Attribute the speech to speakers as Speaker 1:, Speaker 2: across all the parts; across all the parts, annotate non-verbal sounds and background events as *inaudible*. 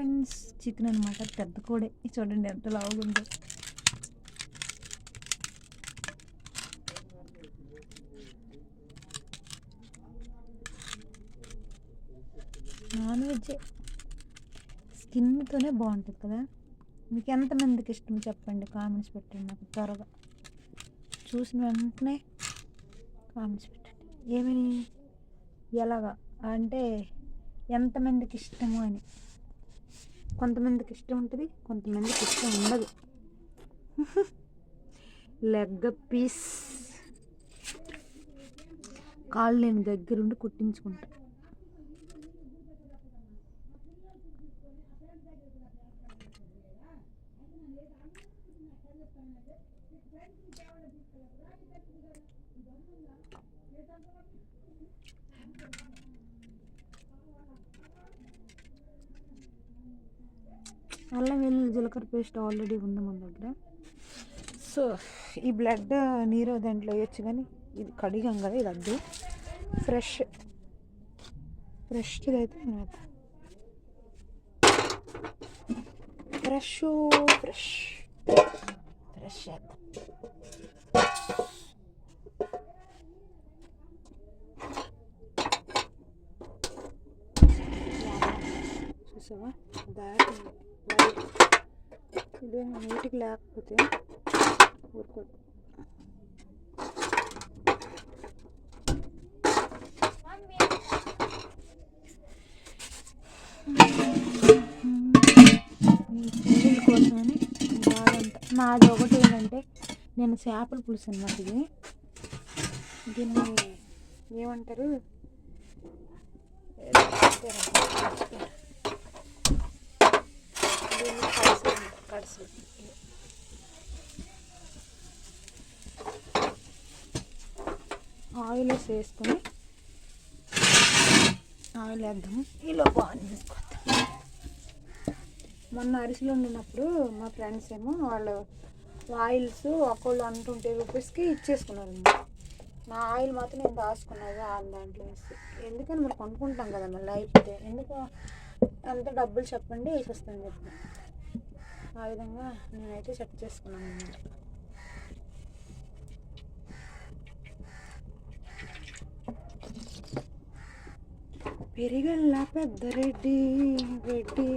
Speaker 1: Friends chicken అనమాట పెద్ద కోడే. చూడండి ఎంత లావుగుందో నాన్ వెజ్ స్కిన్తోనే బాగుంటుంది కదా. మీకు ఎంతమందికి ఇష్టం చెప్పండి. కామెంట్స్ పెట్టండి నాకు త్వరగా. చూసిన వెంటనే కామెంట్స్ పెట్టండి. ఏమని? ఎలాగా? అంటే ఎంతమందికి ఇష్టము అని. కొంతమందికి ఇష్టం ఉంటుంది కొంతమందికి ఇష్టం ఉండదు. *laughs* లెగ్ పీస్ కాళ్ళు నేను దగ్గరుండి కుట్టించుకుంటా. అల్లం వెల్లుల్లి జీలకర్ర పేస్ట్ ఆల్రెడీ ఉంది మన దగ్గర. సో ఈ బ్లడ్ నీరు దాంట్లో వేయచ్చు కానీ ఇది కడిగాం కదా ఇది అద్దు ఫ్రెష్ ఫ్రెష్గా అయితే నేను ఫ్రెష్ ఫ్రెష్. ఫ్రెష్ చూసావా? దాటి ఇదే నీటికి లేకపోతే ఊరుకోదు కోసమని నాది ఒకటి ఏంటంటే నేను చేపల పులుసు అన్నమాట ఇది. దీన్ని ఏమంటారు? దీన్ని కడుసు కడుసు ఆయిల్ వేద్దాం వేసుకొని ఆయిల్ వేద్దాము ఇలా మొన్న అరిసెలు ఉన్నప్పుడు మా ఫ్రెండ్స్ ఏమో వాళ్ళు ఆయిల్స్ ఒకళ్ళు వన్ ట్వంటీ రూపీస్కి ఇచ్చేసుకున్నారు. నా ఆయిల్ మాత్రం నేను దాచుకున్నది దాంట్లో వేసి. ఎందుకని మనం కొనుక్కుంటాం కదా మళ్ళీ అయిపోతే ఎందుకు ఎంత డబ్బులు చెప్పండి వేసేస్తాను చెప్పి. ఆ విధంగా నేనైతే సెట్ చేసుకున్నాను అన్నమాట. పెరిగల్ల పెద్ద రెడ్డి రెడ్డి.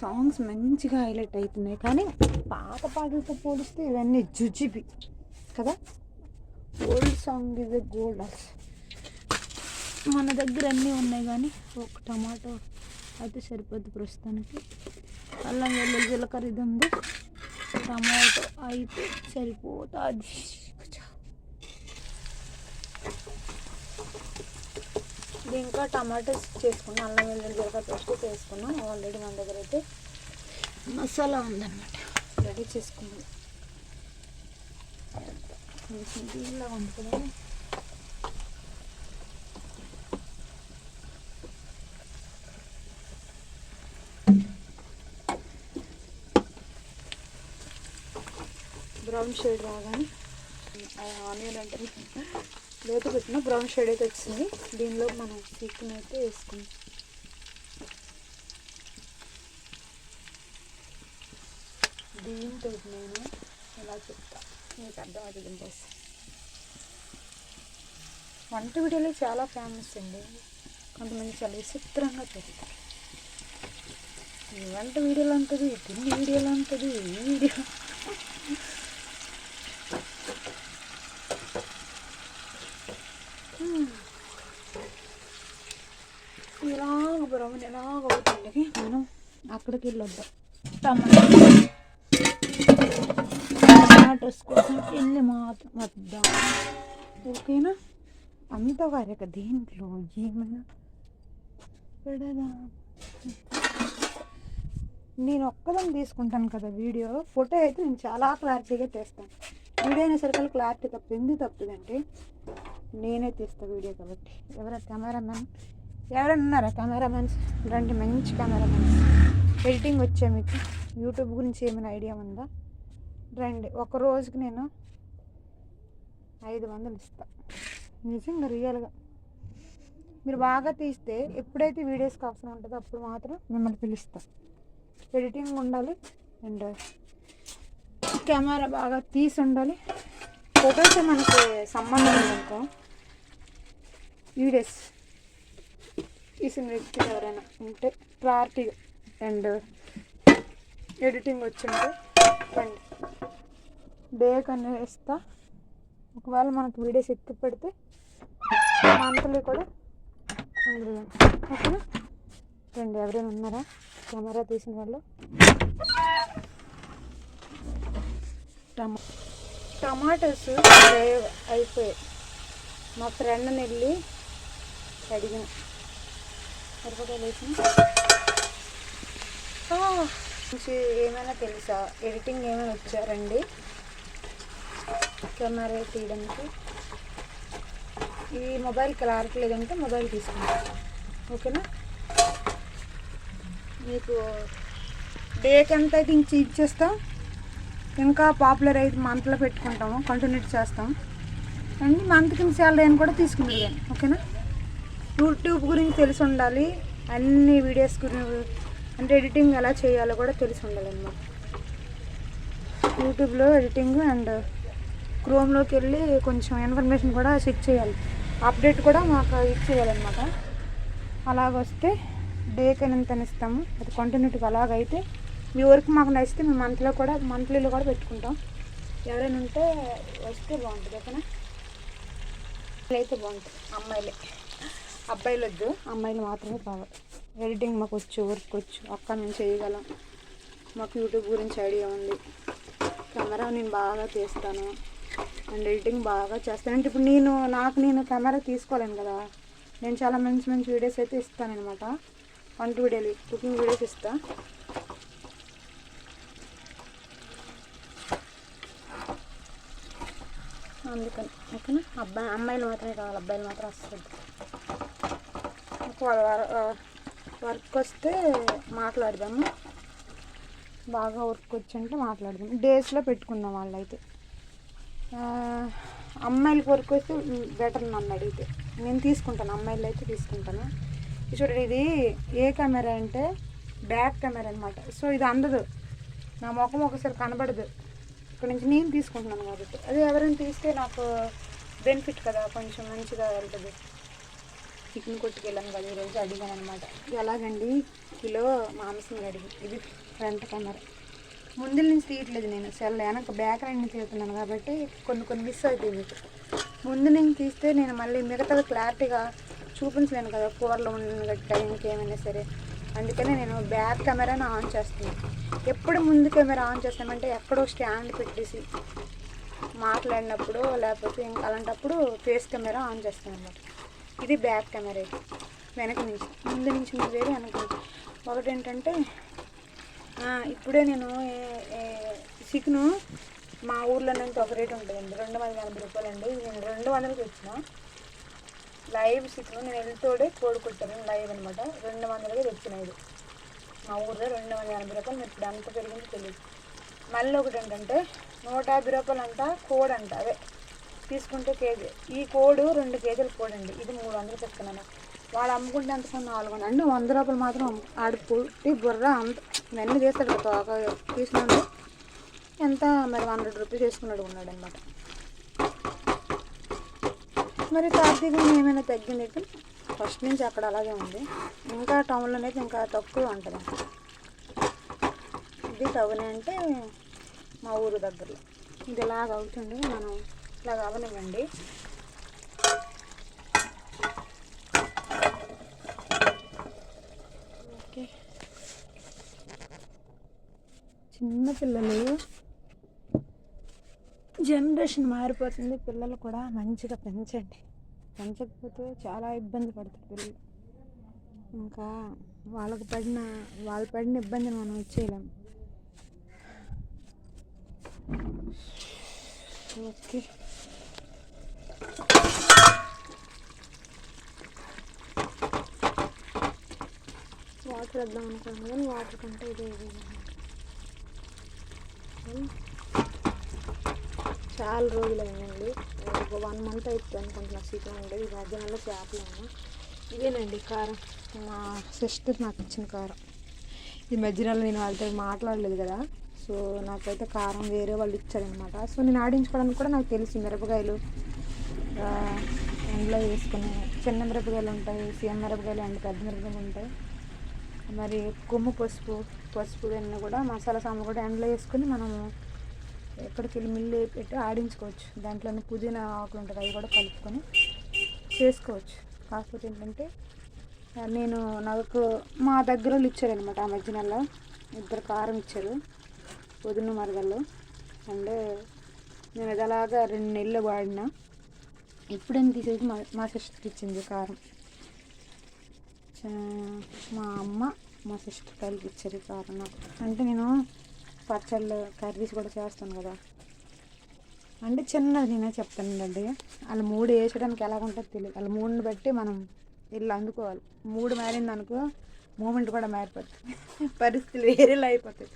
Speaker 1: సాంగ్స్ మంచిగా హైలైట్ అవుతున్నాయి కానీ పాత పాటలతో పోలిస్తే ఇవన్నీ జుజిబి కదా? Old song is a gold మన దగ్గర అన్నీ ఉన్నాయి కానీ ఒక టమాటో అయితే సరిపోద్ది ప్రస్తుతానికి. అల్లం వెల్లుల్లి జీలకర్ర ఇది ఉంది. టమాటో అయితే సరిపోతుంది. ఇది ఇంకా టమాటోస్ చేసుకున్నాం. అల్లం వెల్లుల్లి జీలకర్ర పేస్ట్ చేసుకున్నాం ఆల్రెడీ మన దగ్గర అయితే మసాలా ఉందన్నమాట. రెడీ చేసుకున్నాం. ఇలా దీనిలా ఉంది కదా బ్రౌన్ షేడ్ రాగానే ఆనియన్ అంటే లోతు పెట్టిన బ్రౌన్ షేడ్ అయితే వచ్చింది. దీనిలో మనం చికెన్ అయితే వేసుకుందాం. దీంతో నేను ఎలా చెప్తా. మీకు అర్థమవుతుంది బస్ వంట వీడియోలు చాలా ఫేమస్ అండి. కొంతమంది చాలా విచిత్రంగా చేస్తారు ఈ వంట వీడియోలు ఉంటుంది తిండి వీడియోలు ఉంటుంది ఈ వీడియో ఇలాగ బ్రౌన్ ఎలాగ అవుతుంది మనం అక్కడికి వెళ్ళొద్దాం. టమాటో టమాటోస్ కోసం వెళ్ళి మాత్రం వద్దాం? ఓకేనా? అంత వరకు దీంట్లో ఏమైనా పెడదా? నేను ఒక్కదాన్ని తీసుకుంటాను కదా వీడియో. ఫోటో అయితే నేను చాలా క్లారిటీగా తీస్తాను. వీడియో అయినా సరికల్ క్లారిటీ తప్ప ఎందుకు తప్పుదంటే నేనే తీస్తా వీడియో కాబట్టి. ఎవరైనా కెమెరామెన్ ఎవరైనా ఉన్నారా? కెమెరామెన్స్. ఇలాంటి మంచి కెమెరామెన్స్. ఎడిటింగ్ వచ్చే మీకు? యూట్యూబ్ గురించి ఏమైనా ఐడియా ఉందా? రండి ఒక రోజుకి నేను ఐదు వందలు ఇస్తా. నిజంగా రియల్గా. మీరు బాగా తీస్తే ఎప్పుడైతే వీడియోస్కి అవసరం ఉంటుందో అప్పుడు మాత్రం మిమ్మల్ని పిలుస్తా. ఎడిటింగ్ ఉండాలి అండ్ కెమెరా బాగా తీసి ఉండాలి. ఫొటోస్ మనకి సంబంధం ఉందనుకో వీడియోస్. ఈ వ్యక్తి ఎవరైనా ఉంటే క్లారిటీ అండ్ ఎడిటింగ్ వచ్చింటే రండి. డే కన్నా ఒకవేళ మనకు వీడియోస్ ఎక్కువ పెడితే మంత్లీ కూడా ఉండదు ఓకేనా? రండి ఎవరైనా ఉన్నారా? కెమెరా తీసిన వాళ్ళు. టమా టమాటోస్ అయిపోయాయి. మా ఫ్రెండ్ని వెళ్ళి అడిగిన. మిరపకాయలు వేసిన ఏమైనా తెలుసా? ఎడిటింగ్ ఏమైనా వచ్చారండి కెమెరా తీయడానికి. ఈ మొబైల్ క్లారిటీ లేదంటే మొబైల్ తీసుకుంటాను. ఓకేనా మీకు డేకి ఎంత అయితే ఇంక ఇచ్చేస్తాం ఇంకా పాపులర్ అయితే మంత్లో పెట్టుకుంటాము కంటిన్యూ చేస్తాం. అండ్ మంత్కి శాలరీ అని కూడా తీసుకుంటాను ఓకేనా యూట్యూబ్ గురించి తెలిసి ఉండాలి అన్ని వీడియోస్ గురించి అంటే ఎడిటింగ్ ఎలా చేయాలో కూడా తెలిసి ఉండాలి అన్నమాట యూట్యూబ్లో ఎడిటింగ్ అండ్ క్రోమ్లోకి వెళ్ళి కొంచెం ఇన్ఫర్మేషన్ కూడా చెక్ చేయాలి. అప్డేట్ కూడా మాకు ఇచ్చేయాలన్నమాట. అలాగొస్తే డేకి ఎంత ఇస్తాము. అది కంటిన్యూటీగా అలాగైతే మీ వర్క్ మాకు నచ్చితే మేము మంత్లో కూడా మంత్లీలో కూడా పెట్టుకుంటాం. ఎవరైనా ఉంటే వస్తే బాగుంటుంది ఓకేనా? అయితే బాగుంటుంది అమ్మాయిలే. అబ్బాయిలు వద్దు అమ్మాయిలు మాత్రమే కావాలి ఎడిటింగ్ మాకు వచ్చు వర్క్ వచ్చు. అక్క మేము చేయగలం. మాకు యూట్యూబ్ గురించి ఐడియా ఉంది. కెమెరా నేను బాగా తీస్తాను. అండ్ ఎడిటింగ్ బాగా చేస్తాను. అంటే ఇప్పుడు నేను నాకు నేను కెమెరా తీసుకోలేను కదా. నేను చాలా మంచి మంచి వీడియోస్ అయితే ఇస్తాను అనమాట వంట వీడియోలు కుకింగ్ వీడియోస్ ఇస్తా. అందుకని. ఓకేనా? అబ్బాయి అమ్మాయిలు మాత్రమే కావాలి. అబ్బాయిలు మాత్రం వస్తుంది వాళ్ళ వర్క్ వస్తే మాట్లాడదాము. బాగా వర్క్ వచ్చి మాట్లాడదాం డేస్లో పెట్టుకుందాం వాళ్ళైతే. అమ్మాయిలకి వర్క్ వస్తే బెటర్ నన్ను అడిగితే. నేను తీసుకుంటాను అమ్మాయిలు అయితే తీసుకుంటాను చూడండి ఇది ఏ కెమెరా అంటే బ్యాక్ కెమెరా అనమాట సో ఇది అందదు. నా ముఖం ఒకసారి కనబడదు. ఇక్కడ నుంచి నేను తీసుకుంటున్నాను కాబట్టి. అది ఎవరైనా తీస్తే నాకు బెనిఫిట్ కదా కొంచెం మంచిగా వెళ్తుంది చికెన్ కొట్టుకెళ్ళాను కదా ఈరోజు అడిగాను అనమాట ఎలాగండి కిలో మాంసం అడిగి ఇది ఫ్రంట్ కెమెరా. ముందు నుంచి తీయట్లేదు నేను సెల్ వెనక బ్యాక్ రెండు తీస్తున్నాను కాబట్టి కొన్ని కొన్ని మిస్ అవుతాయి మీకు. ముందు నుంచి తీస్తే నేను మళ్ళీ మిగతా క్లారిటీగా చూపించలేను కదా కూరలో ఉన్న టైంకి ఏమైనా సరే. అందుకనే నేను బ్యాక్ కెమెరాను ఆన్ చేస్తున్నాను. ఎప్పుడు ముందు కెమెరా ఆన్ చేస్తామంటే ఎక్కడో స్టాండ్ పెట్టేసి మాట్లాడినప్పుడు లేకపోతే ఇంకా అలాంటప్పుడు ఫేస్ కెమెరా ఆన్ చేస్తాను అనమాట ఇది బ్యాక్ కెమెరా వెనక నుంచి. ముందు నుంచి ఉంది వేరే వెనక నుంచి. ఒకటి ఏంటంటే ఇప్పుడే నేను చికెను మా ఊర్లో నుంచి ఒక రేట్ ఉంటుందండి. రెండు వందల ఎనభై రూపాయలు అండి నేను రెండు వందలకి ఇచ్చిన లైవ్ చికెన్ నేను వెళ్తోడే కోడుకుంటాను లైవ్ అనమాట రెండు వందలకి తెచ్చిన ఇది. మా ఊర్లో రెండు వందల ఎనభై రూపాయలు. మీరు ఇప్పుడు ఎంత పెరిగిందో తెలియదు మళ్ళీ ఒకటి ఏంటంటే నూట యాభై రూపాయలు అంట కోడంట అదే. తీసుకుంటే కేజీ. ఈ కోడు రెండు కేజీల కోడి అండి. ఇది మూడు వందలు చెప్తున్నాను. వాడు అమ్ముకుంటే ఎంత కొన్ని నాలుగు వందలు. అంటే వంద రూపాయలు మాత్రం అడుపు ఆడు పుట్టి బుర్ర అంత ఇవన్నీ చేస్తాడు తోక తీసినాడు. ఎంత? మరి హండ్రెడ్ రూపీస్ వేసుకున్నాడు ఉన్నాడు అనమాట మరి కార్తీకం ఏమైనా తగ్గింది అయితే ఫస్ట్ నుంచి అక్కడ అలాగే ఉంది. ఇంకా టౌన్లో అయితే ఇంకా తక్కువ ఉంటుంది. ఇది టౌన్ అంటే మా ఊరు దగ్గరలో. ఇది ఇలాగ అవుతుంది. మనం ఇట్లా అవనివ్వండి ఓకే. చిన్న పిల్లలు జనరేషన్ మారిపోతుంది. పిల్లలు కూడా మంచిగా పెంచండి. పెంచకపోతే చాలా ఇబ్బంది పడతారు పిల్లలు. ఇంకా వాళ్ళకి పడిన వాళ్ళు పడిన ఇబ్బందిని మనం ఇచ్చేయలేము ఓకే. వాటర్ వేద్దాం అనుకున్నాను కానీ వాటర్ కంటే ఇదే ఇది hmm. చాలా రోజులు అయిందండి ఒక వన్ మంత్ అవుతుంది అనుకుంటున్నా సీతం ఉండేది ఈ మధ్య చేపలు ఉన్నా ఇదేనండి కారం. మా సిస్టర్ నాకు ఇచ్చిన కారం. ఈ మధ్యలో నేను వాళ్ళతో మాట్లాడలేదు కదా. సో నాకైతే కారం వేరే వాళ్ళు ఇచ్చారనమాట సో నేను ఆడించుకోవడానికి కూడా నాకు తెలుసు మిరపకాయలు. ఆ, ఎండలో వేసుకుని చిన్న మిరపకాయలు ఉంటాయి సీఎం మిరపకాయలు అండ్ పెద్ద మిరపకాయలు ఉంటాయి. మరి కొమ్ము పసుపు పసుపు ఇవన్నీ కూడా మసాలా సామాన్ కూడా ఎండలో వేసుకుని మనము ఎక్కడికి వెళ్ళి మిల్లు పెట్టి ఆడించుకోవచ్చు. దాంట్లోనే పుదీనా ఆకులు ఉంటుంది అవి కూడా కలుపుకొని చేసుకోవచ్చు. కాకపోతే ఏంటంటే నేను నాకు మా దగ్గర వాళ్ళు ఇచ్చారనమాట ఆ మధ్య నెల ఇద్దరు కారం ఇచ్చారు వదిన మరగల్లో అండ్ నేను అది అలాగా రెండు నెలలు వాడినా. ఎప్పుడైనా తీసేసి మా మా సిస్టర్కి ఇచ్చింది కారం. మా అమ్మ మా సిస్టర్ కలిపి ఇచ్చారు కారణం. అంటే నేను పచ్చళ్ళు కర్రీస్ కూడా చేస్తాను కదా. అంటే చిన్నది నేనే చెప్తానండి. వాళ్ళు మూడు వేసడానికి ఎలా ఉంటుందో తెలియదు వాళ్ళ మూడుని బట్టి మనం ఇల్లు అందుకోవాలి. మూడు మారింది అనుకో మూమెంట్ కూడా మారిపోతుంది *laughs* పరిస్థితులు వేరేలా అయిపోతాయి.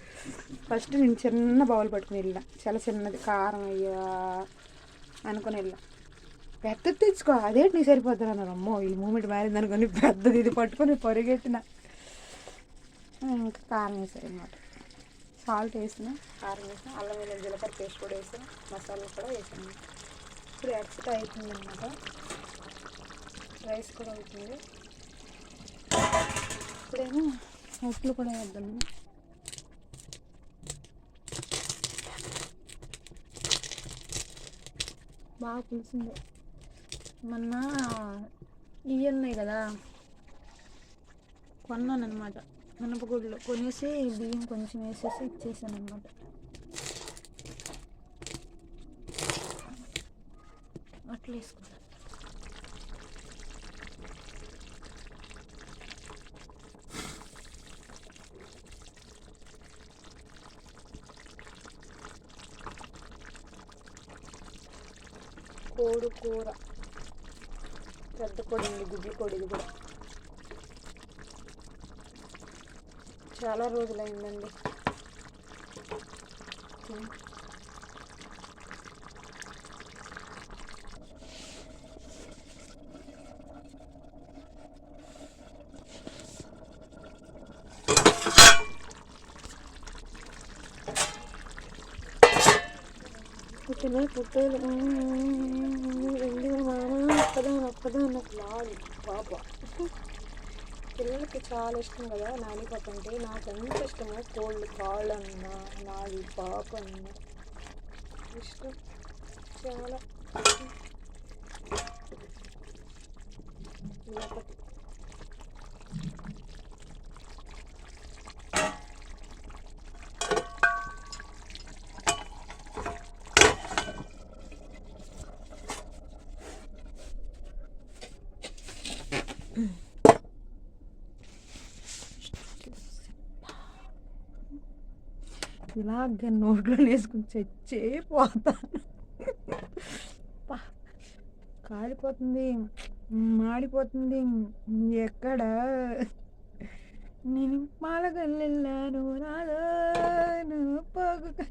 Speaker 1: ఫస్ట్ నేను చిన్న బౌల్ పట్టుకుని వెళ్ళా చాలా చిన్నది. కారం అయ్యా అనుకుని వెళ్ళా పెద్దది తెచ్చుకో. అదేంటి నీ సరిపోతుంది అన్నారు. అమ్మో ఈ మూమెంట్ మారింది అనుకుని పెద్దది ఇది పట్టుకొని పొరిగెట్టిన. ఇంకా కారం వేసారు అనమాట సాల్ట్ వేసిన. కారం వేసిన. అల్లం వెల్లుల్లి జీలకర్ర పేస్ట్ కూడా వేసిన. మసాలా కూడా వేసాను. ఇప్పుడు ఎక్స్ట్రా అవుతుంది అనమాట రైస్ కూడా అవుతుంది. ఇప్పుడేమో ఉప్పులు కూడా వేద్దాము. బాగా పులిసింది. మొన్న ఇవి ఉన్నాయి కదా కొన్నాను అనమాట మినపగుడ్లు కొనేసి బియ్యం కొంచెం వేసేసి ఇచ్చేసాను అనమాట అట్లా వేసుకుంటాను కోడి కూర. పెద్ద కోడి గుడ్డి గుడ్లు కోడి కూడా. చాలా రోజులైందండి తిని. పుట్టిన పుట్టలు రెండు మామ ఒక్కదాని ఒక్కదాని లాలి పాప పిల్లలకి చాలా ఇష్టం కదా నానిపాప అంటే? నాకు ఎంత ఇష్టమో కోళ్ళు కాళ్ళు అన్న నాది పాప అన్న ఇష్టం. చాలా. *laughs* లేకపోతే ఇలాగ నోట్లో వేసుకుని చచ్చే పోతాను. కాలిపోతుంది మాడిపోతుంది ఎక్కడ? నేను మాలగల్లెళ్ళాను రాను పోగు.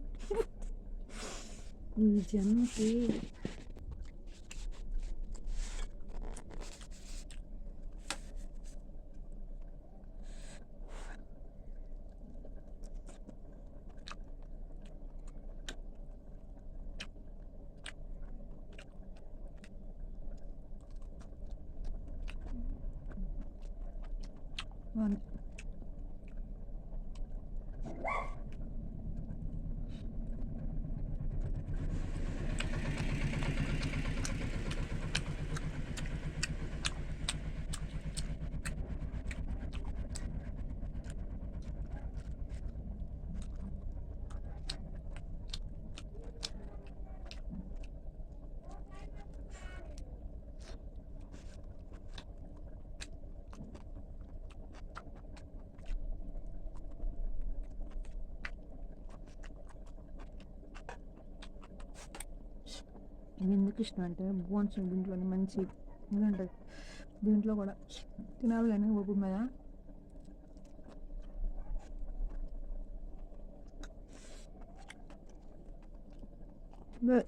Speaker 1: ఈ జన్మకి వన్ ఇది ఎందుకు ఇష్టం అంటే బోన్స్ దీంట్లోనే మంచి ఉంటుంది. దీంట్లో కూడా తినాలి కానీ ఊపు మీద. But